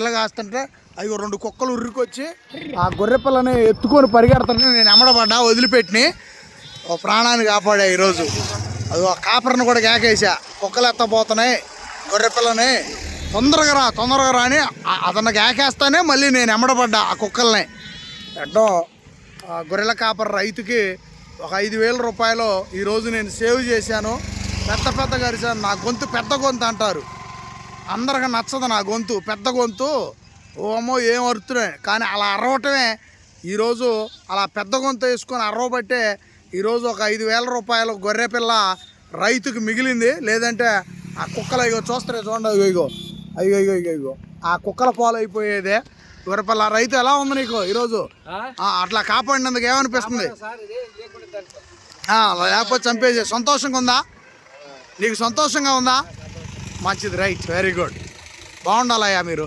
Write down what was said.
పిల్ల కాస్తుంటే అవి రెండు కుక్కలు ఉర్రికొచ్చి ఆ గొర్రె పిల్లని ఎత్తుకొని పరిగెడుతుంటే నేను ఎమ్మడబడ్డా వదిలిపెట్టిని. ఓ ప్రాణాన్ని కాపాడా ఈరోజు. అది ఆ కాపర్ని కూడా కేకేసా కుక్కలు ఎత్తపోతున్నాయి గొర్రె పిల్లని తొందరగా రా తొందరగా రా అని ఆ- అతన్ని కేకేస్తానే మళ్ళీ నేను ఎమ్మడబడ్డా ఆ కుక్కల్ని. ఎడ్డం ఆ గొర్రెల కాపర్ రైతుకి ఒక ఐదు వేల రూపాయలు ఈరోజు నేను సేవ్ చేశాను. పెద్ద పెద్ద గరిచాను నా గొంతు పెద్ద గొంతు అంటారు. అందరికి నచ్చదు నా గొంతు పెద్ద గొంతు. ఓమో ఏం అరుతున్నాయి? కానీ అలా అరవటమే ఈరోజు అలా పెద్ద గొంతు వేసుకొని అరవబట్టే ఈరోజు ఒక ఐదు వేల రూపాయలు గొర్రె పిల్ల రైతుకి మిగిలింది. లేదంటే ఆ కుక్కలు ఇగో చూస్తారే చూడండి అయ్యో ఇగో. అయ్యో ఇగో ఇగో ఇగో. ఆ కుక్కల పాలు అయిపోయేదే. గొర్రె పిల్ల రైతు ఎలా ఉంది నీకు ఈరోజు? అట్లా కాపాడినందుకు ఏమనిపిస్తుంది? లేకపోతే చంపేసి. సంతోషంగా ఉందా? నీకు సంతోషంగా ఉందా? మంచిది రైట్ వెరీ గుడ్ బాగుండాలయ్యా మీరు.